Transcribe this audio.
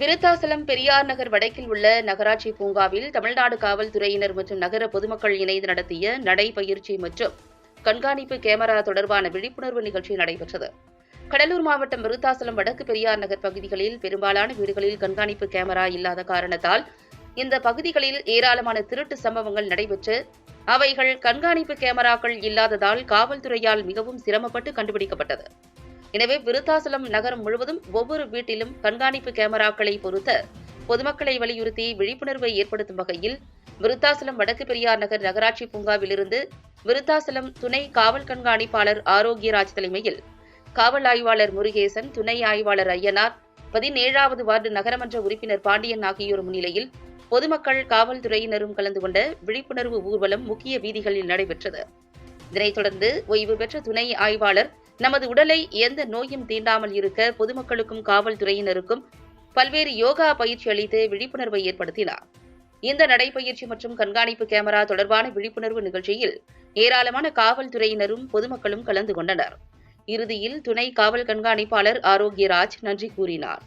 விருத்தாசலம் பெரியார் நகர் வடக்கில் உள்ள நகராட்சி பூங்காவில் தமிழ்நாடு காவல்துறையினர் மற்றும் நகர பொதுமக்கள் இணைந்து நடத்திய நடைபயிற்சி மற்றும் கண்காணிப்பு கேமரா தொடர்பான விழிப்புணர்வு நிகழ்ச்சி நடைபெற்றது. கடலூர் மாவட்டம் விருத்தாசலம் வடக்கு பெரியார் நகர் பகுதிகளில் பெரும்பாலான வீடுகளில் கண்காணிப்பு கேமரா இல்லாத காரணத்தால் இந்த பகுதிகளில் ஏராளமான திருட்டு சம்பவங்கள் நடைபெற்று அவைகள் கண்காணிப்பு கேமராக்கள் இல்லாததால் காவல்துறையால் மிகவும் சிரமப்பட்டு கண்டுபிடிக்கப்பட்டது. எனவே விருத்தாசலம் நகரம் முழுவதும் ஒவ்வொரு வீட்டிலும் கண்காணிப்பு கேமராக்களை பொருத்த பொதுமக்களை வலியுறுத்தி விழிப்புணர்வை ஏற்படுத்தும் வகையில் விருத்தாசலம் வடக்கு பெரியார் நகர் நகராட்சி பூங்காவிலிருந்து விருத்தாசலம் துணை காவல் கண்காணிப்பாளர் ஆரோக்கியராஜ் தலைமையில் காவல் ஆய்வாளர் முருகேசன் துணை ஆய்வாளர் ஐயனார் பதினேழாவது வார்டு நகரமன்ற உறுப்பினர் பாண்டியன் ஆகியோர் முன்னிலையில் பொதுமக்கள் காவல்துறையினரும் கலந்து கொண்ட விழிப்புணர்வு ஊர்வலம் முக்கிய வீதிகளில் நடைபெற்றது. இதனைத் தொடர்ந்து ஓய்வு பெற்ற துணை ஆய்வாளர் நமது உடலை எந்த நோயும் தீண்டாமல் இருக்க பொதுமக்களுக்கும் காவல்துறையினருக்கும் பல்வேறு யோகா பயிற்சி அளித்து விழிப்புணர்வை ஏற்படுத்தினார். இந்த நடைபயிற்சி மற்றும் கண்காணிப்பு கேமரா தொடர்பான விழிப்புணர்வு நிகழ்ச்சியில் ஏராளமான காவல்துறையினரும் பொதுமக்களும் கலந்து கொண்டனர். இறுதியில் துணை காவல் கண்காணிப்பாளர் ஆரோக்கியராஜ் நன்றி கூறினார்.